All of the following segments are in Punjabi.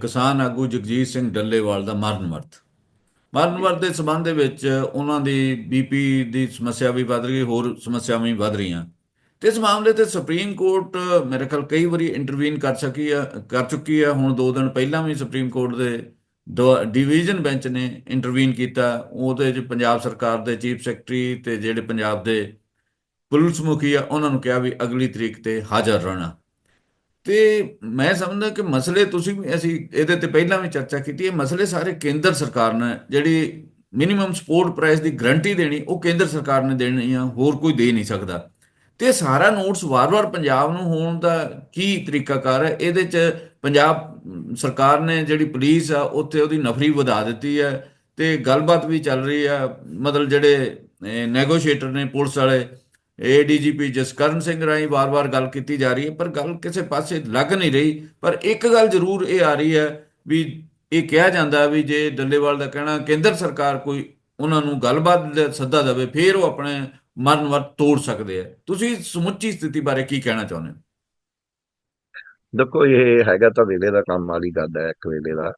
ਕਿਸਾਨ ਆਗੂ ਜਗਜੀਤ ਸਿੰਘ ਡੱਲੇਵਾਲ ਦਾ ਮਰਨ ਵਰਤ। ਮਰਨ ਵਰਤ ਦੇ ਸਬੰਧ ਦੇ ਵਿੱਚ ਉਹਨਾਂ ਦੀ ਬੀਪੀ ਦੀ ਸਮੱਸਿਆ ਵੀ ਵੱਧ ਰਹੀ, ਹੋਰ ਸਮੱਸਿਆਵਾਂ ਵੀ ਵੱਧ ਰਹੀਆਂ। ਤੇ ਇਸ ਮਾਮਲੇ ਤੇ ਸੁਪਰੀਮ ਕੋਰਟ ਮੇਰੇ ਖਿਆਲ ਕਈ ਵਾਰੀ ਇੰਟਰਵੀਨ ਕਰ ਸਕੀ ਆ, ਕਰ ਚੁੱਕੀ ਆ। ਹੁਣ ਦੋ ਦਿਨ ਪਹਿਲਾਂ ਵੀ ਸੁਪਰੀਮ ਕੋਰਟ ਦੇ ਦੋ- ਡਿਵੀਜ਼ਨ ਬੈਂਚ ਨੇ ਇੰਟਰਵੀਨ ਕੀਤਾ। ਉਹਦੇ ਚ ਪੰਜਾਬ ਸਰਕਾਰ ਦੇ ਚੀਫ ਸੈਕਟਰੀ ਤੇ ਜਿਹੜੇ ਪੰਜਾਬ ਦੇ ਪੁਲਿਸ ਮੁਖੀ ਆ, ਉਹਨਾਂ ਨੂੰ ਕਿਹਾ ਵੀ ਅਗਲੀ ਤਰੀਕ ਤੇ ਹਾਜ਼ਰ ਰਹਿਣਾ। ਤੇ ਮੈਂ ਸਮਝਦਾ ਕਿ ਮਸਲੇ ਤੁਸੀਂ ਵੀ, ਅਸੀਂ ਇਹਦੇ ਤੇ ਪਹਿਲਾਂ ਵੀ ਚਰਚਾ ਕੀਤੀ ਇਹ ਮਸਲੇ ਸਾਰੇ ਕੇਂਦਰ ਸਰਕਾਰ ਨੇ ਜਿਹੜੀ ਮਿਨੀਮਮ ਸਪੋਰਟ ਪ੍ਰਾਈਸ ਦੀ ਗਰੰਟੀ ਦੇਣੀ, ਉਹ ਕੇਂਦਰ ਸਰਕਾਰ ਨੇ ਦੇਣੀ ਆ, ਹੋਰ ਕੋਈ ਦੇ ਨਹੀਂ ਸਕਦਾ। ਤੇ ਇਹ ਸਾਰਾ ਨੋਟਸ ਵਾਰ-ਵਾਰ ਪੰਜਾਬ ਨੂੰ ਹੋਣ ਦਾ ਕੀ ਤਰੀਕਾਕਾਰ ਹੈ ਇਹਦੇ ਚ ਪੰਜਾਬ ਸਰਕਾਰ ਨੇ ਜਿਹੜੀ ਪੁਲਿਸ ਆ, ਉੱਥੇ ਉਹਦੀ ਨਫਰੀ ਵਧਾ ਦਿੱਤੀ ਹੈ ਤੇ ਗੱਲਬਾਤ ਵੀ ਚੱਲ ਰਹੀ ਆ, ਮਤਲਬ ਜਿਹੜੇ ਨੈਗੋਸ਼ੀਏਟਰ ਨੇ, ਪੁਲਿਸ ਵਾਲੇ ਏਡੀਜੀਪੀ ਜਸਕਰਨ ਸਿੰਘ ਰਾਹੀਂ ਵਾਰ-ਵਾਰ ਗੱਲ ਕੀਤੀ ਜਾ ਰਹੀ ਹੈ, ਪਰ ਗੱਲ ਕਿਸੇ ਪਾਸੇ ਲੱਗ ਨਹੀਂ ਰਹੀ। ਪਰ ਇੱਕ ਗੱਲ ਜ਼ਰੂਰ ਇਹ ਆ ਰਹੀ ਹੈ ਵੀ ਇਹ ਕਿਹਾ ਜਾਂਦਾ ਵੀ ਜੇ ਡੱਲੇਵਾਲ ਦਾ ਕਹਿਣਾ ਕੇਂਦਰ ਸਰਕਾਰ ਕੋਈ ਉਹਨਾਂ ਨੂੰ ਗੱਲਬਾਤ ਦਾ ਸੱਦਾ ਦੇਵੇ, ਫਿਰ ਉਹ ਆਪਣੇ ਮਰਨ ਵਰਤ ਤੋੜ ਸਕਦੇ ਆ। ਤੁਸੀਂ ਸਮੁੱਚੀ ਸਥਿਤੀ ਬਾਰੇ ਕੀ ਕਹਿਣਾ ਚਾਹੁੰਦੇ ਹੋ? ਦੇਖੋ, ਇਹ ਹੈਗਾ ਤਾਂ ਵੇਲੇ ਦਾ ਕੰਮ ਵਾਲੀ ਗੱਲ ਹੈ, ਇੱਕ ਵੇਲੇ ਦਾ।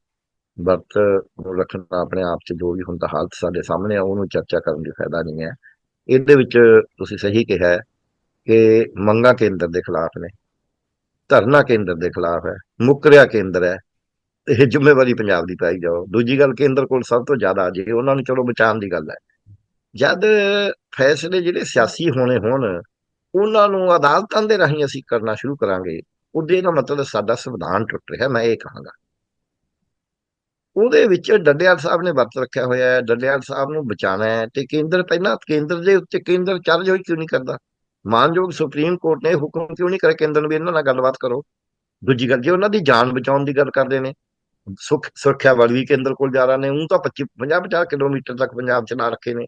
ਵਰਤ ਨੂੰ ਰੱਖਣਾ ਆਪਣੇ ਆਪ 'ਚ ਜੋ ਵੀ ਹੁੰਦਾ, ਹਾਲਤ ਸਾਡੇ ਸਾਹਮਣੇ ਆ, ਉਹਨੂੰ ਚਰਚਾ ਕਰਨ ਦੀ ਫਾਇਦਾ ਨਹੀਂ ਹੈ। ਇਹਦੇ ਵਿੱਚ ਤੁਸੀਂ ਸਹੀ ਕਿਹਾ ਹੈ ਕਿ ਮੰਗਾ ਕੇਂਦਰ ਦੇ ਖਿਲਾਫ ਨੇ, ਧਰਨਾ ਕੇਂਦਰ ਦੇ ਖਿਲਾਫ ਹੈ, ਮੁਕਰਿਆ ਕੇਂਦਰ ਹੈ, ਇਹ ਜ਼ਿੰਮੇਵਾਰੀ ਪੰਜਾਬ ਦੀ ਪਾਈ ਜਾਓ। ਦੂਜੀ ਗੱਲ, ਕੇਂਦਰ ਕੋਲ ਸਭ ਤੋਂ ਜ਼ਿਆਦਾ ਜੇ ਉਹਨਾਂ ਨੂੰ ਚਲੋ ਬਚਾਉਣ ਦੀ ਗੱਲ ਹੈ, ਜਦ ਫੈਸਲੇ ਜਿਹੜੇ ਸਿਆਸੀ ਹੋਣੇ ਹੋਣ, ਉਹਨਾਂ ਨੂੰ ਅਦਾਲਤਾਂ ਦੇ ਰਾਹੀਂ ਅਸੀਂ ਕਰਨਾ ਸ਼ੁਰੂ ਕਰਾਂਗੇ, ਉਹਦੇ ਦਾ ਮਤਲਬ ਸਾਡਾ ਸੰਵਿਧਾਨ ਟੁੱਟ ਰਿਹਾ, ਮੈਂ ਇਹ ਕਹਾਂਗਾ। ਉਹਦੇ ਵਿੱਚ ਡੱਡੇਵਾਲ ਸਾਹਿਬ ਨੇ ਵਰਤ ਰੱਖਿਆ ਹੋਇਆ ਹੈ ਡੱਡੇਵਾਲ ਸਾਹਿਬ ਨੂੰ ਬਚਾਉਣਾ ਹੈ ਤੇ ਕੇਂਦਰ ਪਹਿਲਾਂ ਕੇਂਦਰ ਦੇ ਉੱਤੇ ਕੇਂਦਰ ਚਾਰਜ ਹੋਈ ਕਿਉਂ ਨਹੀਂ ਕਰਦਾ? ਮਾਨਯੋਗ ਸੁਪਰੀਮ ਕੋਰਟ ਨੇ ਹੁਕਮ ਕਿਉਂ ਨਹੀਂ ਕਰਿਆ ਕੇਂਦਰ ਨੂੰ ਵੀ ਇਹਨਾਂ ਨਾਲ ਗੱਲਬਾਤ ਕਰੋ? ਦੂਜੀ ਗੱਲ ਜੇ ਉਹਨਾਂ ਦੀ ਜਾਨ ਬਚਾਉਣ ਦੀ ਗੱਲ ਕਰਦੇ ਨੇ, ਸੁਖ ਸੁਰੱਖਿਆ ਬਲ ਵੀ ਕੇਂਦਰ ਕੋਲ ਜਾ ਰਹੇ ਨੇ ਉਹ ਤਾਂ 25 50 50 ਕਿਲੋਮੀਟਰ ਤੱਕ ਪੰਜਾਬ ਚ ਲਾ ਰੱਖੇ ਨੇ।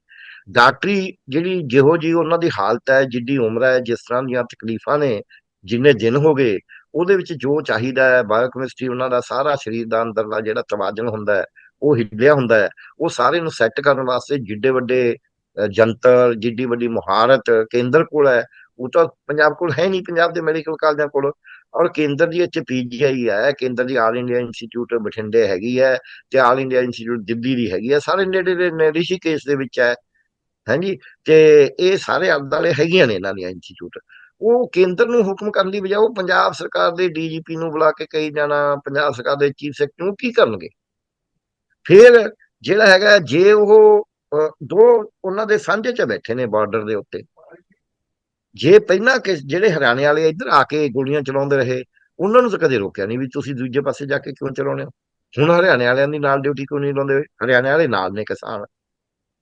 ਡਾਕਟਰੀ ਜਿਹੜੀ ਜਿਹੋ ਜੀ ਉਹਨਾਂ ਦੀ ਹਾਲਤ ਹੈ ਜਿੱਡੀ ਉਮਰ ਹੈ, ਜਿਸ ਤਰ੍ਹਾਂ ਦੀਆਂ ਤਕਲੀਫਾਂ ਨੇ, ਜਿੰਨੇ ਦਿਨ ਹੋ ਗਏ ਉਹਦੇ ਵਿੱਚ ਜੋ ਚਾਹੀਦਾ ਹੈ ਬਾਇਓਕੈਮਿਸਟਰੀ ਉਹਨਾਂ ਦਾ ਸਾਰਾ ਸਰੀਰ ਦਾ ਅੰਦਰਲਾ ਜਿਹੜਾ ਤਵਾਜ਼ਨ ਹੁੰਦਾ ਹੈ, ਉਹ ਹਿੱਲਿਆ ਹੁੰਦਾ ਹੈ, ਉਹ ਸਾਰੇ ਨੂੰ ਸੈੱਟ ਕਰਨ ਵਾਸਤੇ ਜਿੱਡੇ ਵੱਡੇ ਜੰਤਰ, ਜਿੱਡੀ ਵੱਡੀ ਮੁਹਾਰਤ ਕੇਂਦਰ ਕੋਲ ਹੈ, ਉਹ ਤਾਂ ਪੰਜਾਬ ਕੋਲ ਹੈ ਨਹੀਂ, ਪੰਜਾਬ ਦੇ ਮੈਡੀਕਲ ਕਾਲਜਾਂ ਕੋਲ। ਔਰ ਕੇਂਦਰ ਦੀ ਇੱਥੇ ਪੀਜੀਆਈ ਹੈ, ਕੇਂਦਰ ਦੀ ਆਲ ਇੰਡੀਆ ਇੰਸਟੀਚਿਊਟ ਬਠਿੰਡੇ ਹੈਗੀ ਹੈ ਤੇ ਆਲ ਇੰਡੀਆ ਇੰਸਟੀਚਿਊਟ ਦਿੱਲੀ ਦੀ ਹੈਗੀ ਹੈ, ਸਾਰੇ ਨੇੜੇ ਨੇ ਕੇਸ ਦੇ ਵਿੱਚ ਹੈ। ਹਾਂਜੀ, ਤੇ ਇਹ ਸਾਰੇ ਆਲੇ ਹੈਗੀਆਂ ਨੇ ਇਹਨਾਂ ਦੀਆਂ ਇੰਸਟੀਚਿਊਟ ਉਹ ਕੇਂਦਰ ਨੂੰ ਹੁਕਮ ਕਰਨ ਦੀ ਬਜਾਏ ਉਹ ਪੰਜਾਬ ਸਰਕਾਰ ਦੇ ਡੀਜੀਪੀ ਨੂੰ ਬੁਲਾ ਕੇ ਕਹੀ ਜਾਣਾ, ਪੰਜਾਬ ਸਰਕਾਰ ਦੇ ਚੀਫ ਸੈਕਟਰੀ ਨੂੰ ਕੀ ਕਰਨਗੇ? ਫਿਰ ਜਿਹੜਾ ਹੈਗਾ ਜੇ ਉਹ ਦੋ ਉਹਨਾਂ ਦੇ ਸਾਂਝੇ 'ਚ ਬੈਠੇ ਨੇ ਬਾਰਡਰ ਦੇ ਉੱਤੇ। ਜੇ ਪਹਿਲਾਂ ਕਿ ਜਿਹੜੇ ਹਰਿਆਣੇ ਵਾਲੇ ਇੱਧਰ ਆ ਕੇ ਗੋਲੀਆਂ ਚਲਾਉਂਦੇ ਰਹੇ, ਉਹਨਾਂ ਨੂੰ ਤਾਂ ਕਦੇ ਰੋਕਿਆ ਨਹੀਂ ਵੀ ਤੁਸੀਂ ਦੂਜੇ ਪਾਸੇ ਜਾ ਕੇ ਕਿਉਂ ਚਲਾਉਣੇ ਹੋ? ਹੁਣ ਹਰਿਆਣੇ ਵਾਲਿਆਂ ਦੀ ਨਾਲ ਡਿਊਟੀ ਕਿਉਂ ਨਹੀਂ ਲਾਉਂਦੇ? ਹਰਿਆਣੇ ਵਾਲੇ ਨਾਲ ਨੇ ਕਿਸਾਨ।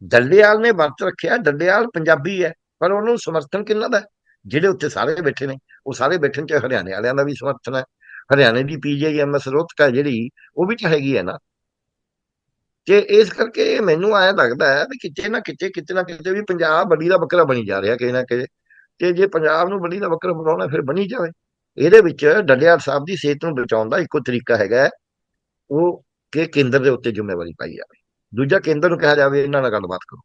ਡੱਲੇਵਾਲ ਨੇ ਵਰਤ ਰੱਖਿਆ ਡੱਲੇਵਾਲ ਪੰਜਾਬੀ ਹੈ, ਪਰ ਉਹਨੂੰ ਸਮਰਥਨ ਕਿੰਨਾ ਦਾ ਜਿਹੜੇ ਉੱਤੇ ਸਾਰੇ ਬੈਠੇ ਨੇ, ਉਹ ਸਾਰੇ ਬੈਠਣ ਚ ਹਰਿਆਣੇ ਵਾਲਿਆਂ ਦਾ ਵੀ ਸਮਰਥਨ ਹੈ। ਹਰਿਆਣੇ ਦੀ ਪੀਜੀਆਈ ਐਮਐਸ ਰੋਹਤਕਾ ਜਿਹੜੀ, ਉਹ ਵੀ ਤਾਂ ਹੈਗੀ ਹੈ ਨਾ। ਤੇ ਇਸ ਕਰਕੇ ਮੈਨੂੰ ਆਇਆ ਲੱਗਦਾ ਹੈ ਵੀ ਕਿਤੇ ਨਾ ਕਿਤੇ ਕਿਤੇ ਨਾ ਕਿਤੇ ਵੀ ਪੰਜਾਬ ਬੜੀ ਦਾ ਬੱਕਰਾ ਬਣੀ ਜਾ ਰਿਹਾ ਕਿਸੇ ਨਾ ਕਿਸੇ। ਤੇ ਜੇ ਪੰਜਾਬ ਨੂੰ ਬੜੀ ਦਾ ਬੱਕਰਾ ਬਣਾਉਣਾ ਫਿਰ ਬਣੀ ਜਾਵੇ। ਇਹਦੇ ਵਿੱਚ ਡੱਲੇਵਾਲ ਸਾਹਿਬ ਦੀ ਸਿਹਤ ਨੂੰ ਬਚਾਉਣ ਦਾ ਇੱਕੋ ਤਰੀਕਾ ਹੈਗਾ ਉਹ ਕਿ ਕੇਂਦਰ ਦੇ ਉੱਤੇ ਜ਼ਿੰਮੇਵਾਰੀ ਪਾਈ ਜਾਵੇ। ਦੂਜਾ ਕੇਂਦਰ ਨੂੰ ਕਿਹਾ ਜਾਵੇ, ਇਹਨਾਂ ਨਾਲ ਗੱਲਬਾਤ ਕਰੋ।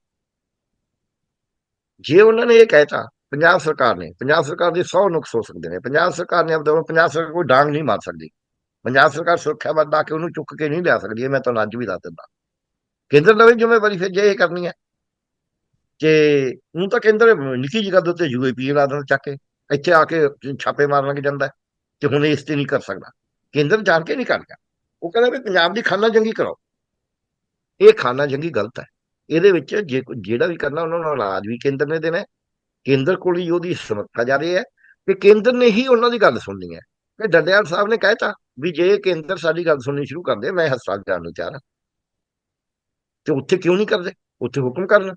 ਜੇ ਉਹਨਾਂ ਨੇ ਇਹ ਕਹਿਤਾ ਪੰਜਾਬ ਸਰਕਾਰ ਨੇ ਪੰਜਾਬ ਸਰਕਾਰ ਦੇ 100 ਨੁਕਸ ਹੋ ਸਕਦੇ ਨੇ ਪੰਜਾਬ ਸਰਕਾਰ ਨੇ ਆਪਦਾ ਪੰਜਾਬ ਸਰਕਾਰ ਕੋਈ ਡਾਂਗ ਨਹੀਂ ਮਾਰ ਸਕਦੀ। ਪੰਜਾਬ ਸਰਕਾਰ ਸੁਰੱਖਿਆ ਵੱਲ ਆ ਕੇ ਉਹਨੂੰ ਚੁੱਕ ਕੇ ਨਹੀਂ ਲਿਆ ਸਕਦੀ ਮੈਂ ਤੁਹਾਨੂੰ ਅੱਜ ਵੀ ਦੱਸ ਦਿੰਦਾ। ਕੇਂਦਰ ਲਵੇ ਜ਼ਿੰਮੇਵਾਰੀ ਫਿਰ ਜੇ ਇਹ ਕਰਨੀ ਹੈ ਕਿ ਹੁਣ ਤਾਂ ਕੇਂਦਰ ਨਿੱਕੀ ਜਿਹੀ ਗੱਲ ਦੇ ਉੱਤੇ ਯੂਏਪੀ ਲਾ ਦਿੰਦਾ ਚੱਕ ਕੇ, ਇੱਥੇ ਆ ਕੇ ਛਾਪੇ ਮਾਰਨ ਲੱਗ ਜਾਂਦਾ ਤੇ ਹੁਣ ਇਸ ਤੇ ਨਹੀਂ ਕਰ ਸਕਦਾ। ਕੇਂਦਰ ਜਾਣ ਕੇ ਨਹੀਂ ਕਰ ਗਿਆ ਉਹ ਕਹਿੰਦਾ ਵੀ ਪੰਜਾਬ ਦੀ ਖਾਨਾ ਜੰਗੀ ਕਰੋ। ਇਹ ਖਾਨਾ ਜੰਗੀ ਗਲਤ ਹੈ। ਇਹਦੇ ਵਿੱਚ ਜੇ ਜਿਹੜਾ ਵੀ ਕਰਨਾ, ਉਹਨਾਂ ਨੂੰ ਇਲਾਜ ਵੀ ਕੇਂਦਰ ਨੇ ਦੇਣਾ ਕੇਂਦਰ ਕੋਲ ਹੀ ਉਹਦੀ ਸਮਰੱਥਾ ਜਾ ਰਹੀ ਹੈ ਕਿ ਕੇਂਦਰ ਨੇ ਹੀ ਉਹਨਾਂ ਦੀ ਗੱਲ ਸੁਣਨੀ ਹੈ। ਕਿ ਡੱਡੇਵਾਲ ਸਾਹਿਬ ਨੇ ਕਹਿਤਾ ਵੀ ਜੇ ਕੇਂਦਰ ਸਾਡੀ ਗੱਲ ਸੁਣਨੀ ਸ਼ੁਰੂ ਕਰ ਦੇ ਮੈਂ ਹਸਪਤਾਲ ਜਾਣ ਨੂੰ ਤਿਆਰ ਹਾਂ। ਤੇ ਉੱਥੇ ਕਿਉਂ ਨਹੀਂ ਕਰਦੇ? ਉੱਥੇ ਹੁਕਮ ਕਰਨ।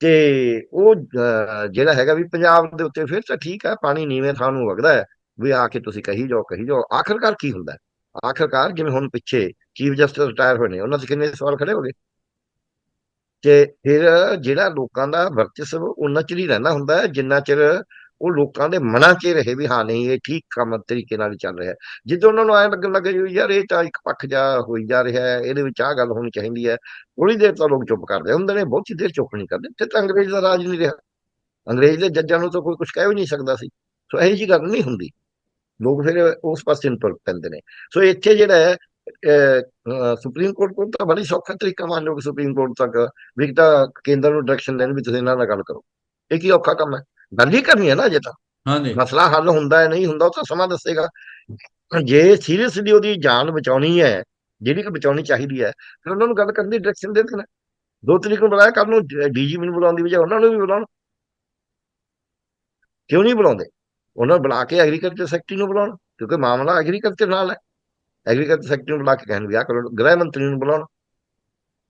ਤੇ ਉਹ ਅਹ, ਜਿਹੜਾ ਹੈਗਾ ਵੀ ਪੰਜਾਬ ਦੇ ਉੱਤੇ ਫਿਰ ਤਾਂ ਠੀਕ ਹੈ ਪਾਣੀ ਨੀਵੇਂ ਥਾਂ ਨੂੰ ਵਗਦਾ ਹੈ ਵੀ ਆ ਕੇ ਤੁਸੀਂ ਕਹੀ ਜਾਓ ਕਹੀ ਜਾਓ ਆਖਰਕਾਰ ਕੀ ਹੁੰਦਾ ਹੈ? ਆਖਰਕਾਰ ਜਿਵੇਂ ਹੁਣ ਪਿੱਛੇ ਚੀਫ ਜਸਟਿਸ ਰਿਟਾਇਰ ਹੋਏ ਨੇ ਉਹਨਾਂ ਤੇ ਕਿੰਨੇ ਸਵਾਲ ਖੜੇ ਹੋ ਗਏ? ਤੇ ਫਿਰ ਜਿਹੜਾ ਲੋਕਾਂ ਦਾ ਵਰਚਸਵ ਉਹਨਾਂ ਚਿਰ ਹੀ ਰਹਿਣਾ ਹੁੰਦਾ ਹੈ, ਜਿੰਨਾ ਚਿਰ ਉਹ ਲੋਕਾਂ ਦੇ ਮਨਾਂ 'ਚ ਰਹੇ ਵੀ ਹਾਂ ਨਹੀਂ, ਇਹ ਠੀਕ ਕੰਮ ਤਰੀਕੇ ਨਾਲ ਚੱਲ ਰਿਹਾ ਹੈ। ਜਿੱਦੋਂ ਉਹਨਾਂ ਨੂੰ ਐਂ ਲੱਗਣ ਲੱਗੇ ਯਾਰ ਇਹ ਤਾਂ ਇੱਕ ਪੱਖ ਜਾ ਹੋਈ ਜਾ ਰਿਹਾ ਹੈ, ਇਹਦੇ ਵਿੱਚ ਆਹ ਗੱਲ ਹੋਣੀ ਚਾਹੀਦੀ ਹੈ। ਥੋੜੀ ਦੇਰ ਤਾਂ ਲੋਕ ਚੁੱਪ ਕਰਦੇ ਹੁੰਦੇ ਨੇ, ਬਹੁਤੀ ਦੇਰ ਚੁੱਪ ਨਹੀਂ ਕਰਦੇ ਤੇ ਤਾਂ ਅੰਗਰੇਜ਼ ਦਾ ਰਾਜ ਨਹੀਂ ਰਿਹਾ। ਅੰਗਰੇਜ਼ ਦੇ ਜੱਜਾਂ ਨੂੰ ਤਾਂ ਕੋਈ ਕੁਝ ਕਹਿ ਵੀ ਨਹੀਂ ਸਕਦਾ ਸੀ। ਸੋ ਇਹੋ ਜਿਹੀ ਗੱਲ ਨਹੀਂ ਹੁੰਦੀ। ਲੋਕ ਫਿਰ ਉਸ ਪਾਸੇ ਨੂੰ ਤੁਰ ਪੈਂਦੇ ਨੇ। ਸੋ ਇੱਥੇ ਜਿਹੜਾ ਹੈ ਸੁਪਰੀਮ ਕੋਰਟ ਕੋਲ ਤਾਂ ਬੜੀ ਸੌਖਾ ਤਰੀਕਾ ਮੰਨ ਲਓ ਕਿ ਸੁਪਰੀਮ ਕੋਰਟ ਤੱਕ ਵੀ ਤਾਂ ਕੇਂਦਰ ਨੂੰ ਡਾਇਰੈਕਸ਼ਨ ਦੇਣ ਵੀ ਤੁਸੀਂ ਇਹਨਾਂ ਨਾਲ ਗੱਲ ਕਰੋ ਇਹ ਕੀ ਔਖਾ ਕੰਮ ਹੈ ਗੱਲ ਹੀ ਕਰਨੀ ਹੈ ਨਾ ਅਜੇ ਤਾਂ ਹਾਂਜੀ ਮਸਲਾ ਹੱਲ ਹੁੰਦਾ ਹੈ ਨਹੀਂ ਹੁੰਦਾ ਉਹ ਤਾਂ ਸਮਾਂ ਦੱਸੇਗਾ ਜੇ ਸੀਰੀਅਸਲੀ ਉਹਦੀ ਜਾਨ ਬਚਾਉਣੀ ਹੈ ਜਿਹੜੀ ਕਿ ਬਚਾਉਣੀ ਚਾਹੀਦੀ ਹੈ ਫਿਰ ਉਹਨਾਂ ਨੂੰ ਗੱਲ ਕਰਨ ਦੀ ਡਾਇਰੈਕਸ਼ਨ ਦੇ ਦੇਣਾ ਦੋ ਤਰੀਕ ਨੂੰ ਬੁਲਾਇਆ ਕੱਲ ਨੂੰ ਡੀਜੀਪੀ ਨੂੰ ਬੁਲਾਉਣ ਦੀ ਬਜਾਏ ਉਹਨਾਂ ਨੂੰ ਵੀ ਬੁਲਾਉਣ ਕਿਉਂ ਨਹੀਂ ਬੁਲਾਉਂਦੇ ਉਹਨਾਂ ਨੂੰ ਬੁਲਾ ਕੇ ਐਗਰੀਕਲਚਰ ਸੈਕਟਰੀ ਨੂੰ ਬੁਲਾਉਣ ਕਿਉਂਕਿ ਮਾਮਲਾ ਐਗਰੀਕਲਚਰ ਨਾਲ ਹੈ ਐਗਰੀਕਲਚਰ ਸੈਕਟਰੀ ਨੂੰ ਬੁਲਾ ਕੇ ਕਹਿਣ ਵਿਆਹ ਕਰੋ, ਗ੍ਰਹਿ ਮੰਤਰੀ ਨੂੰ ਬੁਲਾਉਣ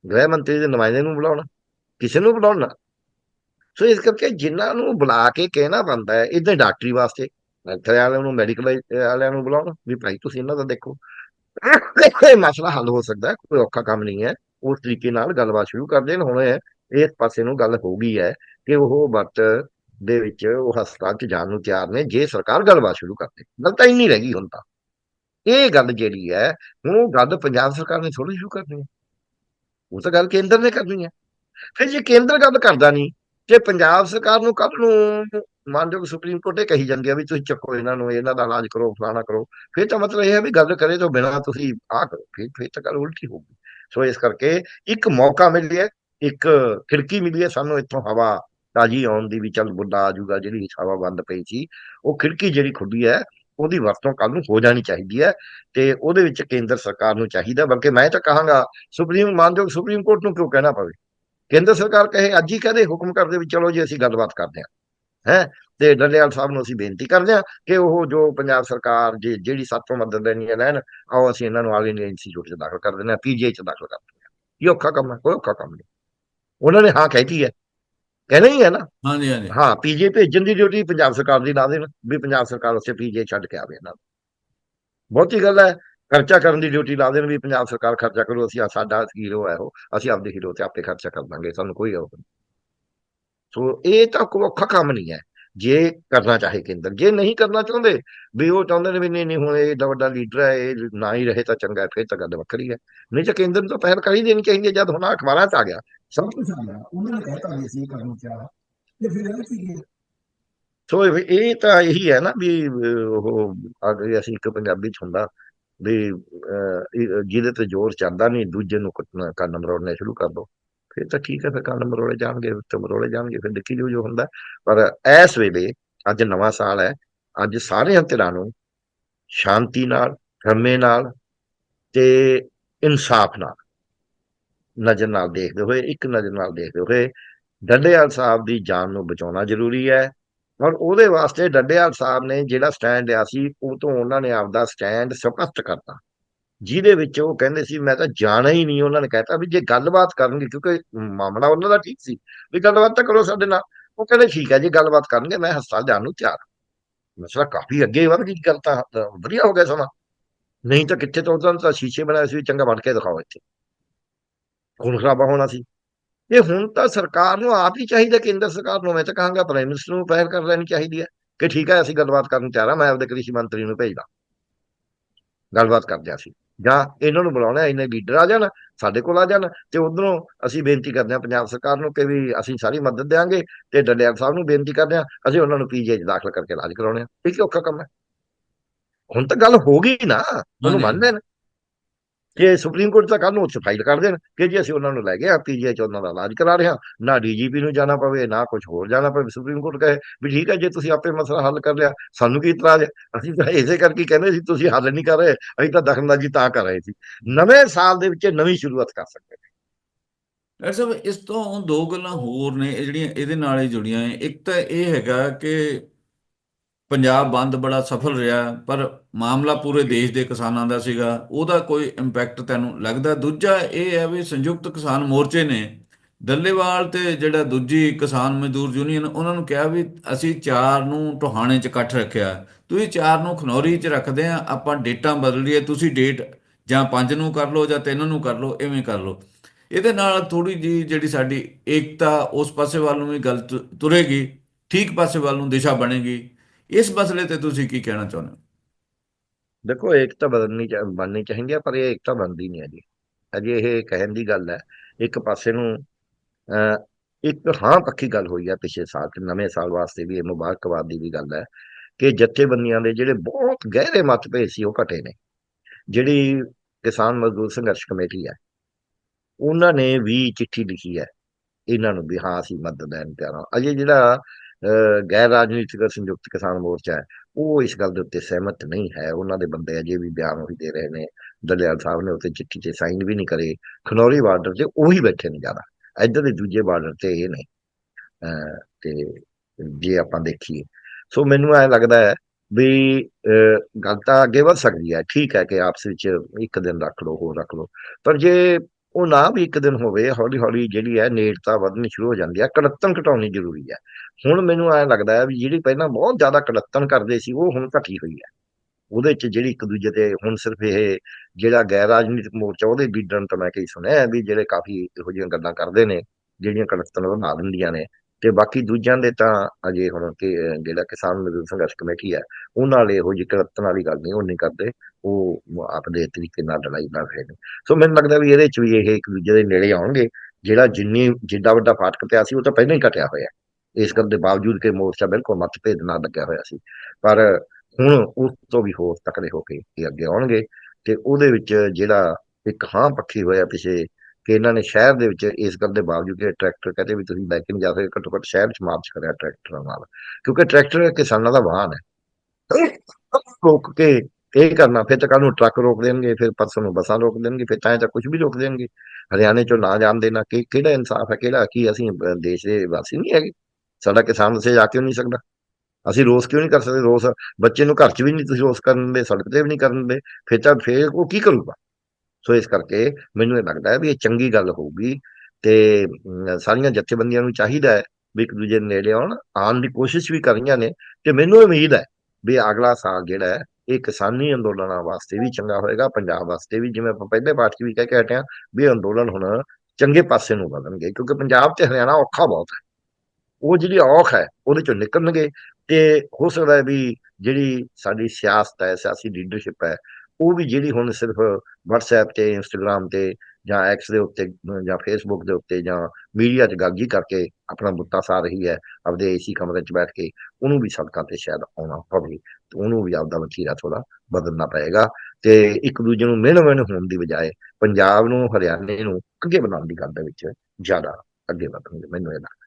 ਗ੍ਰਹਿ ਮੰਤਰੀ ਦੇ ਨੁਮਾਇੰਦੇ ਨੂੰ ਬੁਲਾਉਣ ਕਿਸੇ ਨੂੰ ਬੁਲਾਉਣਾ ਸੋ ਇਸ ਕਰਕੇ ਜਿਨ੍ਹਾਂ ਨੂੰ ਬੁਲਾ ਕੇ ਕਹਿਣਾ ਪੈਂਦਾ ਹੈ, ਇਦਾਂ ਡਾਕਟਰੀ ਵਾਸਤੇ ਡਾਕਟਰ ਵਾਲਿਆਂ ਨੂੰ ਮੈਡੀਕਲ ਵਾਲਿਆਂ ਨੂੰ ਬੁਲਾਉਣ ਵੀ ਭਾਈ ਤੁਸੀਂ ਇਹਨਾਂ ਦਾ ਦੇਖੋ। ਦੇਖੋ, ਇਹ ਮਸਲਾ ਹੱਲ ਹੋ ਸਕਦਾ ਹੈ, ਕੋਈ ਔਖਾ ਕੰਮ ਨਹੀਂ ਹੈ। ਉਸ ਤਰੀਕੇ ਨਾਲ ਗੱਲਬਾਤ ਸ਼ੁਰੂ ਕਰ ਦੇਣ, ਹੁਣ ਇਸ ਪਾਸੇ ਨੂੰ ਗੱਲ ਹੋ ਗਈ ਹੈ ਕਿ ਉਹ ਵਰਤ ਦੇ ਵਿੱਚ ਉਹ ਹਸਪਤਾਲ 'ਚ ਜਾਣ ਨੂੰ ਤਿਆਰ ਨੇ, ਜੇ ਸਰਕਾਰ ਗੱਲਬਾਤ ਸ਼ੁਰੂ ਕਰਦੇ ਗੱਲ ਤਾਂ ਇੰਨੀ ਰਹਿ ਗਈ ਹੁਣ ਤਾਂ। ਇਹ ਗੱਲ ਜਿਹੜੀ ਹੈ, ਹੁਣ ਉਹ ਗੱਲ ਪੰਜਾਬ ਸਰਕਾਰ ਨੇ ਥੋੜੀ ਸ਼ੁਰੂ ਕਰਨੀ ਹੈ। ਉਹ ਤਾਂ ਗੱਲ ਕੇਂਦਰ ਨੇ ਕਰਨੀ ਹੈ। ਫਿਰ ਜੇ ਕੇਂਦਰ ਗੱਲ ਕਰਦਾ ਨਹੀਂ ਤੇ ਪੰਜਾਬ ਸਰਕਾਰ ਨੂੰ ਕੱਲ ਨੂੰ ਮਾਨਯੋਗ ਸੁਪਰੀਮ ਕੋਰਟ ਇਹ ਕਹੀ ਜਾਂਦੀ ਆ ਵੀ ਤੁਸੀਂ ਚੱਕੋ ਇਹਨਾਂ ਨੂੰ, ਇਹਨਾਂ ਦਾ ਇਲਾਜ ਕਰੋ, ਫਲਾਣਾ ਕਰੋ, ਫਿਰ ਤਾਂ ਮਤਲਬ ਇਹ ਹੈ ਵੀ ਗੱਲ ਕਰੇ ਤੋਂ ਬਿਨਾਂ ਤੁਸੀਂ ਆਹ ਕਰੋ, ਫਿਰ ਫਿਰ ਤਾਂ ਗੱਲ ਉਲਟੀ ਹੋਊਗੀ ਸੋ ਇਸ ਕਰਕੇ ਇੱਕ ਮੌਕਾ ਮਿਲਿਆ ਇੱਕ ਖਿੜਕੀ ਮਿਲੀ ਹੈ, ਸਾਨੂੰ ਇੱਥੋਂ ਹਵਾ ਤਾਜੀ ਆਉਣ ਦੀ ਵੀ ਚੱਲ ਬੁੱਢਾ ਆ ਜਾਊਗਾ, ਜਿਹੜੀ ਹਵਾ ਬੰਦ ਪਈ ਸੀ, ਉਹ ਖਿੜਕੀ ਜਿਹੜੀ ਖੁੱਲੀ ਹੈ ਉਹਦੀ ਵਰਤੋਂ ਕੱਲ ਨੂੰ ਹੋ ਜਾਣੀ ਚਾਹੀਦੀ ਹੈ ਤੇ ਉਹਦੇ ਵਿੱਚ ਕੇਂਦਰ ਸਰਕਾਰ ਨੂੰ ਚਾਹੀਦਾ ਬਲਕਿ ਮੈਂ ਤਾਂ ਕਹਾਂਗਾ, ਸੁਪਰੀਮ ਮਾਨਯੋਗ ਸੁਪਰੀਮ ਕੋਰਟ ਨੂੰ ਕਿਉਂ ਕਹਿਣਾ ਪਵੇ? ਕੇਂਦਰ ਸਰਕਾਰ ਕਹੇ, ਅੱਜ ਹੀ ਕਹਦੇ ਹੁਕਮ ਕਰਦੇ ਵੀ ਚਲੋ ਜੀ ਅਸੀਂ ਗੱਲਬਾਤ ਕਰਦੇ ਹਾਂ, ਹੈ? ਤੇ ਡੱਲੇਵਾਲ ਸਾਹਿਬ ਨੂੰ ਅਸੀਂ ਬੇਨਤੀ ਕਰਦੇ ਹਾਂ ਕਿ ਉਹ ਜੋ ਪੰਜਾਬ ਸਰਕਾਰ ਜੇ ਜਿਹੜੀ ਸਾਤੋਂ ਮਦਦ ਲੈਣੀ ਹੈ ਲੈਣ, ਆਓ ਅਸੀਂ ਇਹਨਾਂ ਨੂੰ ਆਲ ਇੰਡੀਆ ਇੰਸਟੀਚਿਊਟ 'ਚ ਦਾਖਲ ਕਰ ਦਿੰਦੇ ਹਾਂ ਪੀਜੀਆਈ 'ਚ ਦਾਖਲ ਕਰ ਦਿੰਦੇ ਹਾਂ। ਇਹ ਔਖਾ ਕੰਮ ਹੈ, ਕੋਈ ਔਖਾ ਕੰਮ ਨਹੀਂ। ਉਹਨਾਂ ਨੇ ਹਾਂ ਕਹਿਤੀ ਹੈ ਕਹਿਣਾ ਹੀ ਹੈ ਨਾ। ਹਾਂਜੀ ਹਾਂਜੀ। ਹਾਂ ਪੀਜੀਆਈ ਭੇਜਣ ਦੀ ਡਿਊਟੀ ਪੰਜਾਬ ਸਰਕਾਰ ਦੀ ਲਾ ਦੇਣ ਵੀ ਪੰਜਾਬ ਸਰਕਾਰ ਉੱਥੇ ਪੀਜੀਆਈ ਛੱਡ ਕੇ ਆਵੇ ਇਹਨਾਂ ਨੂੰ। ਬਹੁਤੀ ਗੱਲ ਹੈ ਖਰਚਾ ਕਰਨ ਦੀ ਡਿਊਟੀ ਲਾ ਦੇਣ ਵੀ ਪੰਜਾਬ ਸਰਕਾਰ ਖਰਚਾ ਕਰੋ ਅਸੀਂ ਸਾਡਾ ਹੀਰੋ ਹੈ ਉਹ ਅਸੀਂ ਆਪਦੇ ਹੀਰੋ ਤੇ ਆਪੇ ਖਰਚਾ ਕਰ ਦਾਂਗੇ ਸਾਨੂੰ ਕੋਈ ਉਹ ਨਹੀਂ। ਸੋ ਇਹ ਤਾਂ ਕੋਈ ਔਖਾ ਕੰਮ ਨਹੀਂ ਹੈ। ਜੇ ਕਰਨਾ ਚਾਹੇ ਕੇਂਦਰ ਜੇ ਨਹੀਂ ਕਰਨਾ ਚਾਹੁੰਦੇ ਵੀ ਉਹ ਚਾਹੁੰਦੇ ਨੇ ਵੀ ਨਹੀਂ ਨਹੀਂ ਹੁਣ ਇਹ ਏਡਾ ਵੱਡਾ ਲੀਡਰ ਹੈ ਇਹ ਨਾ ਹੀ ਰਹੇ ਤਾਂ ਚੰਗਾ ਫਿਰ ਤਾਂ ਗੱਲ ਵੱਖਰੀ ਹੈ। ਨਹੀਂ ਤਾਂ ਕੇਂਦਰ ਨੂੰ ਤਾਂ ਪਹਿਲ ਕਰ ਹੀ ਦੇਣੀ ਚਾਹੀਦੀ ਹੈ ਜਦ ਹੁਣ ਅਖਬਾਰਾਂ 'ਚ ਆ ਗਿਆ। ਸਭ ਕੁਝ ਆ ਗਿਆ ਉਹਨਾਂ ਨੇ ਕਹਿਤਾ ਵੀ ਅਸੀਂ ਕਰਨ ਚਾਹ ਤੇ ਫਿਰ ਇਹ ਕੀ ਹੈ? ਸੋ ਇਹ ਤਾਂ ਇਹੀ ਹੈ ਨਾ ਵੀ ਅਹ, ਉਹ ਅਗਰ ਅਸੀਂ ਇੱਕ ਪੰਜਾਬੀ ਚ ਹੁੰਦਾ ਵੀ ਅਹ, ਜਿਹਦੇ ਤੇ ਜ਼ੋਰ ਚੱਲਦਾ ਨਹੀਂ ਦੂਜੇ ਨੂੰ ਕੁੱਟਣਾ ਕੰਨ ਮਰੋੜਨੇ ਸ਼ੁਰੂ ਕਰ ਦੋ। ਫਿਰ ਤਾਂ ਠੀਕ ਹੈ, ਫਿਰ ਕੰਨ ਮਰੋੜੇ ਜਾਣਗੇ ਤੇ ਮਰੋੜੇ ਜਾਣਗੇ, ਫਿਰ ਦੇਖੀ ਜੋ ਜੋ ਹੁੰਦਾ। ਪਰ ਇਸ ਵੇਲੇ ਅੱਜ ਨਵਾਂ ਸਾਲ ਹੈ, ਅੱਜ ਸਾਰਿਆਂ ਧਿਰਾਂ ਨੂੰ ਸ਼ਾਂਤੀ ਨਾਲ, ਰਮੇ ਨਾਲ ਤੇ ਇਨਸਾਫ ਨਾਲ ਨਜ਼ਰ ਨਾਲ ਦੇਖਦੇ ਹੋਏ, ਇੱਕ ਨਜ਼ਰ ਨਾਲ ਦੇਖਦੇ ਹੋਏ ਡੰਡੇਵਾਲ ਸਾਹਿਬ ਦੀ ਜਾਨ ਨੂੰ ਬਚਾਉਣਾ ਜ਼ਰੂਰੀ ਹੈ। ਔਰ ਉਹਦੇ ਵਾਸਤੇ ਡੰਡੇਵਾਲ ਸਾਹਿਬ ਨੇ ਜਿਹੜਾ ਸਟੈਂਡ ਲਿਆ ਸੀ, ਉਹ ਤੋਂ ਉਹਨਾਂ ਨੇ ਆਪਦਾ ਸਟੈਂਡ ਸਪਸ਼ਟ ਕਰਤਾ। ਜਿਹਦੇ ਵਿੱਚ ਉਹ ਕਹਿੰਦੇ ਸੀ, ਮੈਂ ਤਾਂ ਜਾਣਾ ਹੀ ਨਹੀਂ। ਉਹਨਾਂ ਨੇ ਕਹਿਤਾ ਵੀ ਜੇ ਗੱਲਬਾਤ ਕਰਨਗੇ, ਕਿਉਂਕਿ ਮਾਮਲਾ ਉਹਨਾਂ ਦਾ ਠੀਕ ਸੀ, ਵੀ ਗੱਲਬਾਤ ਤਾਂ ਕਰੋ ਸਾਡੇ ਨਾਲ। ਉਹ ਕਹਿੰਦੇ, ਠੀਕ ਹੈ ਜੀ, ਗੱਲਬਾਤ ਕਰਨਗੇ, ਮੈਂ ਹਸਪਤਾਲ ਜਾਣ ਨੂੰ ਤਿਆਰ ਹਾਂ। ਮਸਲਾ ਕਾਫੀ ਅੱਗੇ ਵਧ ਗਈ ਗੱਲ ਤਾਂ ਵਧੀਆ ਹੋ ਗਿਆ ਸਮਾਂ। ਨਹੀਂ ਤਾਂ ਕਿੱਥੇ ਤੋਂ ਤਾਂ ਸ਼ੀਸ਼ੇ ਬਣਾਏ ਸੀ ਵੀ ਚੰਗਾ ਬਣ ਕੇ ਦਿਖਾਓ ਇੱਥੇ। ਖੂਨ ਖਰਾਬਾ ਹੋਣਾ ਸੀ। ਇਹ ਹੁਣ ਤਾਂ ਸਰਕਾਰ ਨੂੰ ਆਪ ਹੀ ਚਾਹੀਦਾ, ਕੇਂਦਰ ਸਰਕਾਰ ਨੂੰ। ਮੈਂ ਤਾਂ ਕਹਾਂਗਾ ਪ੍ਰਾਈਮ ਮਿਨਿਸਟਰ ਨੂੰ ਪਹਿਲ ਕਰ ਲੈਣੀ ਚਾਹੀਦੀ ਹੈ ਕਿ ਠੀਕ ਹੈ, ਅਸੀਂ ਗੱਲਬਾਤ ਕਰਨ ਨੂੰ ਤਿਆਰ ਹਾਂ, ਮੈਂ ਆਪਦੇ ਕ੍ਰਿਸ਼ੀ ਮੰਤਰੀ ਨੂੰ ਭੇਜਦਾ। ਗੱਲਬਾਤ ਕਰਦੇ ਹਾਂ ਅਸੀਂ। ਜਾਂ ਇਹਨਾਂ ਨੂੰ ਬੁਲਾਉਣਾ ਇਹਨੇ ਲੀਡਰ ਆ ਜਾਣ ਸਾਡੇ ਕੋਲ ਆ ਜਾਣ ਤੇ ਉਧਰੋਂ ਅਸੀਂ ਬੇਨਤੀ ਕਰਦੇ ਹਾਂ ਪੰਜਾਬ ਸਰਕਾਰ ਨੂੰ ਕਿ ਵੀ ਅਸੀਂ ਸਾਰੀ ਮਦਦ ਦੇਵਾਂਗੇ ਤੇ ਡੱਲੇਵਾਲ ਸਾਹਿਬ ਨੂੰ ਬੇਨਤੀ ਕਰਦੇ ਹਾਂ ਅਸੀਂ ਉਹਨਾਂ ਨੂੰ ਪੀਜੀਆਈ 'ਚ ਦਾਖਲ ਕਰਕੇ ਇਲਾਜ ਕਰਾਉਣੇ ਆ ਇਹ ਕੀ ਔਖਾ ਕੰਮ ਹੈ। ਹੁਣ ਤਾਂ ਗੱਲ ਹੋ ਗਈ ਨਾ ਉਹਨੂੰ ਹਾਂਜੀ। ਮੰਨਦੇ ਨੇ ਕਿ ਸੁਪਰੀਮ ਕੋਰਟ ਤਾਂ ਕੱਲ ਨੂੰ ਉੱਥੇ ਫਾਈਲ ਕਰ ਦੇਣ ਕਿ ਜੀ ਅਸੀਂ ਉਹਨਾਂ ਨੂੰ ਲੈ ਗਏ ਆ ਪੀਜੀਆਈ 'ਚ ਉਹਨਾਂ ਦਾ ਇਲਾਜ ਕਰਾ ਰਹੇ ਹਾਂ, ਨਾ ਡੀਜੀਪੀ ਨੂੰ ਜਾਣਾ ਪਵੇ, ਨਾ ਕੁਝ ਹੋਰ ਜਾਣਾ ਪਵੇ, ਸੁਪਰੀਮ ਕੋਰਟ ਕਹੇ ਵੀ ਠੀਕ ਹੈ, ਜੇ ਤੁਸੀਂ ਆਪੇ ਮਸਲਾ ਹੱਲ ਕਰ ਲਿਆ, ਸਾਨੂੰ ਕੀ ਇਤਰਾਜ਼ ਹੈ? ਅਸੀਂ ਤਾਂ ਇਸੇ ਕਰਕੇ ਕਹਿੰਦੇ ਸੀ, ਤੁਸੀਂ ਹੱਲ ਨਹੀਂ ਕਰ ਰਹੇ, ਅਸੀਂ ਤਾਂ ਦਖਲਅੰਦਾਜ਼ੀ ਤਾਂ ਕਰ ਰਹੇ ਸੀ। ਨਵੇਂ ਸਾਲ ਦੇ ਵਿੱਚ ਨਵੀਂ ਸ਼ੁਰੂਆਤ ਕਰ ਸਕਦੇ ਹਾਂ। ਡਾਕਟਰ ਸਾਹਿਬ, ਇਸ ਤੋਂ ਦੋ ਗੱਲਾਂ ਹੋਰ ਨੇ, ਇਹ ਜਿਹੜੀਆਂ ਇਹਦੇ ਨਾਲ ਹੀ ਜੁੜੀਆਂ ਇੱਕ ਤਾਂ ਇਹ ਹੈਗਾ ਕਿ ਪੰਜਾਬ ਬੰਦ ਬੜਾ ਸਫਲ ਰਿਹਾ, ਪਰ ਮਾਮਲਾ ਪੂਰੇ ਦੇਸ਼ ਦੇ ਕਿਸਾਨਾਂ ਦਾ ਸੀਗਾ। ਉਹਦਾ ਕੋਈ ਇੰਪੈਕਟ ਤੈਨੂੰ ਲੱਗਦਾ? ਦੂਜਾ ਇਹ ਹੈ ਵੀ ਸੰਯੁਕਤ ਕਿਸਾਨ ਮੋਰਚੇ ਨੇ ਦੱਲੇਵਾਲ ਤੇ ਜਿਹੜਾ ਦੂਜੀ ਕਿਸਾਨ ਮਜ਼ਦੂਰ ਯੂਨੀਅਨ, ਉਹਨਾਂ ਨੂੰ ਕਿਹਾ ਵੀ ਅਸੀਂ ਚਾਰ ਨੂੰ ਟੋਹਾਣੇ 'ਚ ਇਕੱਠ ਰੱਖਿਆ। ਤੁਸੀਂ ਚਾਰ ਨੂੰ ਖਨੌਰੀ 'ਚ ਰੱਖਦੇ ਆ, ਆਪਾਂ ਡੇਟਾਂ ਬਦਲ ਲਈਏ, ਤੁਸੀਂ ਡੇਟ ਜਾਂ ਪੰਜ ਨੂੰ ਕਰ ਲਓ ਜਾਂ ਤਿੰਨ ਨੂੰ ਕਰ ਲਓ, ਐਵੇਂ ਕਰ ਲਓ। ਇਹਦੇ ਨਾਲ ਥੋੜੀ ਜੀ ਜਿਹੜੀ ਸਾਡੀ ਏਕਤਾ ਉਸ ਪਾਸੇ ਵੱਲ ਨੂੰ ਵੀ ਗੱਲ ਤੁਰੇਗੀ, ਠੀਕ ਪਾਸੇ ਵੱਲ ਨੂੰ ਦਿਸ਼ਾ ਬਣੇਗੀ। ਇਸ ਮਸਲੇ ਤੇ ਤੁਸੀਂ ਕੀ ਕਹਿਣਾ ਚਾਹੁੰਦੇ ਹੋ? ਦੇਖੋ ਏਕਤਾ ਬਦਲਣੀ ਬਣਨੀ ਚਾਹੀਦੀ ਹੈ ਪਰ ਇਹ ਏਕਤਾ ਬਣਦੀ ਨਹੀਂ ਹੈ ਜੀ ਅਜੇ ਇਹ ਕਹਿਣ ਦੀ ਗੱਲ ਹੈ, ਇੱਕ ਪਾਸੇ ਨੂੰ ਇੱਕ ਹਾਂ ਪੱਕੀ ਗੱਲ ਹੋਈ ਹੈ ਪਿਛਲੇ ਸਾਲ ਤੇ, ਨਵੇਂ ਸਾਲ ਵਾਸਤੇ ਵੀ ਇਹ ਮੁਬਾਰਕਬਾਦ ਦੀ ਵੀ ਗੱਲ ਹੈ ਕਿ ਜਥੇਬੰਦੀਆਂ ਦੇ ਜਿਹੜੇ ਬਹੁਤ ਗਹਿਰੇ ਮਤਭੇਦ ਸੀ, ਉਹ ਘਟੇ ਨੇ। ਜਿਹੜੀ ਕਿਸਾਨ ਮਜ਼ਦੂਰ ਸੰਘਰਸ਼ ਕਮੇਟੀ ਹੈ, ਉਹਨਾਂ ਨੇ ਵੀ ਚਿੱਠੀ ਲਿਖੀ ਹੈ, ਇਹਨਾਂ ਨੂੰ ਵੀ ਹਾਂ ਅਸੀਂ ਮਦਦ ਦੇਣ ਤਿਆਰ ਹਾਂ। ਅਜੇ ਜਿਹੜਾ ਗੈਰ ਰਾਜਨੀਤਿਕ ਸੰਯੁਕਤ ਕਿਸਾਨ ਮੋਰਚਾ ਹੈ ਉਹ ਇਸ ਗੱਲ ਦੇ ਉੱਤੇ ਸਹਿਮਤ ਨਹੀਂ ਹੈ। ਉਹਨਾਂ ਦੇ ਬੰਦੇ ਅਜੇ ਵੀ ਬਿਆਨ ਉਹੀ ਦੇ ਰਹੇ ਨੇ। ਦਲਿਆਲ ਸਾਹਿਬ ਨੇ ਉੱਤੇ ਚਿੱਠੀ ਤੇ ਸਾਈਨ ਵੀ ਨਹੀਂ ਕਰੇ। ਖਨੌਰੀ ਬਾਰਡਰ ਤੇ ਉਹੀ ਬੈਠੇ ਨੇ ਜ਼ਿਆਦਾ। ਇੱਧਰ ਦੇ ਦੂਜੇ ਬਾਰਡਰ ਤੇ ਇਹ ਨੇ। ਅਹ, ਤੇ ਜੇ ਆਪਾਂ ਦੇਖੀਏ ਸੋ ਮੈਨੂੰ ਐ ਲੱਗਦਾ ਹੈ ਵੀ ਗੱਲ ਤਾਂ ਅੱਗੇ ਵਧ ਸਕਦੀ ਹੈ। ਠੀਕ ਹੈ ਕਿ ਆਪਸ ਵਿੱਚ ਇੱਕ ਦਿਨ ਰੱਖ ਲਓ ਹੋਰ ਰੱਖ ਲਓ। ਪਰ ਜੇ ਉਹ ਨਾ ਵੀ ਇੱਕ ਦਿਨ ਹੋਵੇ ਹੌਲੀ ਹੌਲੀ ਜਿਹੜੀ ਹੈ ਨੇੜਤਾ ਵਧਣੀ ਸ਼ੁਰੂ ਹੋ ਜਾਂਦੀ ਹੈ, ਕੜੱਤਣ ਘਟਾਉਣੀ ਜ਼ਰੂਰੀ ਹੈ। ਹੁਣ ਮੈਨੂੰ ਐ ਲੱਗਦਾ ਹੈ ਵੀ ਜਿਹੜੀ ਪਹਿਲਾਂ ਬਹੁਤ ਜ਼ਿਆਦਾ ਕੜੱਤਣ ਕਰਦੇ ਸੀ, ਉਹ ਹੁਣ ਘਟੀ ਹੋਈ ਹੈ। ਉਹਦੇ ਚ ਜਿਹੜੀ ਇੱਕ ਦੂਜੇ ਤੇ ਹੁਣ ਸਿਰਫ ਇਹ ਜਿਹੜਾ ਗੈਰ ਰਾਜਨੀਤਿਕ ਮੋਰਚਾ, ਉਹਦੇ ਲੀਡਰਾਂ ਤੋਂ ਮੈਂ ਕਈ ਸੁਣਿਆ ਵੀ ਜਿਹੜੇ ਕਾਫੀ ਇਹੋ ਜਿਹੀਆਂ ਗੱਲਾਂ ਕਰਦੇ ਨੇ, ਜਿਹੜੀਆਂ ਕੜੱਤਣ ਬਣਾ ਦਿੰਦੀਆਂ ਨੇ ਤੇ ਬਾਕੀ ਦੂਜਿਆਂ ਦੇ ਤਾਂ ਅਜੇ ਹੁਣ ਕਿ ਜਿਹੜਾ ਕਿਸਾਨ ਮਜ਼ਦੂਰ ਸੰਘਰਸ਼ ਕਮੇਟੀ ਹੈ, ਉਹਨਾਂ ਨਾਲ ਇਹੋ ਜਿਹੀ ਕੜੱਤਣ ਵਾਲੀ ਗੱਲ ਨਹੀਂ, ਉਹ ਨਹੀਂ ਕਰਦੇ, ਉਹ ਆਪਦੇ ਤਰੀਕੇ ਨਾਲ ਲੜਾਈ ਲੜ ਰਹੇ ਨੇ। ਸੋ ਮੈਨੂੰ ਲੱਗਦਾ ਵੀ ਇਹਦੇ ਚ ਵੀ ਇਹ ਇੱਕ ਦੂਜੇ ਦੇ ਨੇੜੇ ਆਉਣਗੇ, ਜਿਹੜਾ ਜਿੰਨੀ ਜਿੱਡਾ ਵੱਡਾ ਫਾਟਕ ਪਿਆ ਸੀ, ਉਹ ਤਾਂ ਪਹਿਲਾਂ ਹੀ ਘਟਿਆ ਹੋਇਆ। ਇਸ ਗੱਲ ਦੇ ਬਾਵਜੂਦ ਕਿ ਮੋਰਚਾ ਬਿਲਕੁਲ ਮਤਭੇਦ ਨਾਲ ਲੱਗਿਆ ਹੋਇਆ ਸੀ। ਪਰ ਹੁਣ ਉਸ ਤੋਂ ਵੀ ਹੋਰ ਤਕੜੇ ਹੋ ਕੇ ਇਹ ਅੱਗੇ ਆਉਣਗੇ, ਤੇ ਉਹਦੇ ਵਿੱਚ ਜਿਹੜਾ ਇੱਕ ਹਾਂ ਪੱਖੀ ਹੋਇਆ ਪਿਛੇ ਕਿ ਇਹਨਾਂ ਨੇ ਸ਼ਹਿਰ ਦੇ ਵਿੱਚ ਇਸ ਗੱਲ ਦੇ ਬਾਵਜੂਦ ਕਿ ਟਰੈਕਟਰ ਕਹਿੰਦੇ ਵੀ ਤੁਸੀਂ ਲੈ ਕੇ ਨਹੀਂ ਜਾ ਸਕਦੇ, ਘੱਟੋ ਘੱਟ ਸ਼ਹਿਰ 'ਚ ਮਾਰਚ ਕਰਿਆ ਟਰੈਕਟਰਾਂ ਨਾਲ। ਕਿਉਂਕਿ ਟਰੈਕਟਰ ਕਿਸਾਨਾਂ ਦਾ ਵਾਹਨ ਹੈ। ਰੋਕ ਕੇ ਇਹ ਕਰਨਾ, ਫਿਰ ਤਾਂ ਕੱਲ ਨੂੰ ਟਰੱਕ ਰੋਕ ਦੇਣਗੇ, ਫਿਰ ਪਰਸੋਂ ਨੂੰ ਬੱਸਾਂ ਰੋਕ ਦੇਣਗੇ, ਫਿਰ ਤਾਂ ਤਾਂ ਕੁਝ ਵੀ ਰੋਕ ਦੇਣਗੇ। ਹਰਿਆਣੇ ਚੋਂ ਨਾ ਜਾਣ ਦੇਣਾ, ਕਿ ਕਿਹੜਾ ਇਨਸਾਫ ਹੈ, ਕਿਹੜਾ ਕੀ ਅਸੀਂ ਦੇਸ਼ ਦੇ ਵਾਸੀ ਨਹੀਂ ਹੈਗੇ। ਸਾਡਾ ਕਿਸਾਨ ਉਸੇ ਜਾ ਕੇ ਨਹੀਂ ਸਕਦਾ? ਅਸੀਂ ਰੋਸ ਕਿਉਂ ਨਹੀਂ ਕਰ ਸਕਦੇ? ਰੋਸ ਬੱਚੇ ਨੂੰ ਘਰ 'ਚ ਵੀ ਨਹੀਂ ਤੁਸੀਂ ਰੋਸ ਕਰਨ ਦੇ ਸੜਕ ਤੇ ਵੀ ਨਹੀਂ ਕਰਨ ਦੇ ਫਿਰ ਤਾਂ ਫੇਰ ਉਹ ਕੀ ਕਰੂਗਾ? ਸੋ ਇਸ ਕਰਕੇ ਮੈਨੂੰ ਇਹ ਲੱਗਦਾ ਹੈ ਵੀ ਇਹ ਚੰਗੀ ਗੱਲ ਹੋਊਗੀ ਤੇ ਸਾਰੀਆਂ ਜਥੇਬੰਦੀਆਂ ਨੂੰ ਚਾਹੀਦਾ ਹੈ ਵੀ ਇੱਕ ਦੂਜੇ ਨੇੜੇ ਆਉਣ ਆਉਣ ਦੀ ਕੋਸ਼ਿਸ਼ ਵੀ ਕਰ ਰਹੀਆਂ ਨੇ ਤੇ ਮੈਨੂੰ ਉਮੀਦ ਹੈ ਵੀ ਅਗਲਾ ਸਾਲ ਜਿਹੜਾ ਹੈ ਇਹ ਕਿਸਾਨੀ ਅੰਦੋਲਨਾਂ ਵਾਸਤੇ ਵੀ ਚੰਗਾ ਹੋਏਗਾ, ਪੰਜਾਬ ਵਾਸਤੇ ਵੀ ਜਿਵੇਂ ਆਪਾਂ ਪਹਿਲੇ ਪਾਠ 'ਚ ਵੀ ਕਹਿ ਕੇ ਹਟੇ ਹਾਂ ਵੀ ਇਹ ਅੰਦੋਲਨ ਹੁਣ ਚੰਗੇ ਪਾਸੇ ਨੂੰ ਵਧਣਗੇ ਕਿਉਂਕਿ ਪੰਜਾਬ ਤੇ ਹਰਿਆਣਾ ਔਖਾ ਬਹੁਤ ਹੈ। ਉਹ ਜਿਹੜੀ ਔਖ ਹੈ ਉਹਦੇ ਚੋਂ ਨਿਕਲਣਗੇ ਤੇ ਹੋ ਸਕਦਾ ਹੈ ਵੀ ਜਿਹੜੀ ਸਾਡੀ ਸਿਆਸਤ ਹੈ, ਸਿਆਸੀ ਲੀਡਰਸ਼ਿਪ ਹੈ ਉਹ ਵੀ ਜਿਹੜੀ ਹੁਣ ਸਿਰਫ WhatsApp ਤੇ, Instagram ਤੇ ਜਾਂ ਐਕਸ ਦੇ ਉੱਤੇ, ਜਾਂ ਫੇਸਬੁੱਕ ਦੇ ਉੱਤੇ ਜਾਂ ਮੀਡੀਆ 'ਚ ਗਾਗੀ ਕਰਕੇ ਆਪਣਾ ਬੁੱਤਾ ਸਾ ਰਹੀ ਹੈ, ਆਪਦੇ ਏਸੀ ਕਮਰੇ 'ਚ ਬੈਠ ਕੇ, ਉਹਨੂੰ ਵੀ ਸੜਕਾਂ ਤੇ ਸ਼ਾਇਦ ਆਉਣਾ ਪਵੇ, ਤੇ ਉਹਨੂੰ ਵੀ ਆਪਦਾ ਵਤੀਰਾ ਥੋੜਾ ਬਦਲਣਾ ਪਏਗਾ। ਤੇ ਇੱਕ ਦੂਜੇ ਨੂੰ ਮਿਹਣ ਮਿਹਣ ਹੋਣ ਦੀ ਬਜਾਏ ਪੰਜਾਬ ਨੂੰ, ਹਰਿਆਣੇ ਨੂੰ ਅੱਗੇ ਬਣਾਉਣ ਦੀ ਗੱਲ ਦੇ ਵਿੱਚ ਜ਼ਿਆਦਾ ਅੱਗੇ ਵਧਣਗੇ, ਮੈਨੂੰ ਇਹ ਲੱਗਦਾ।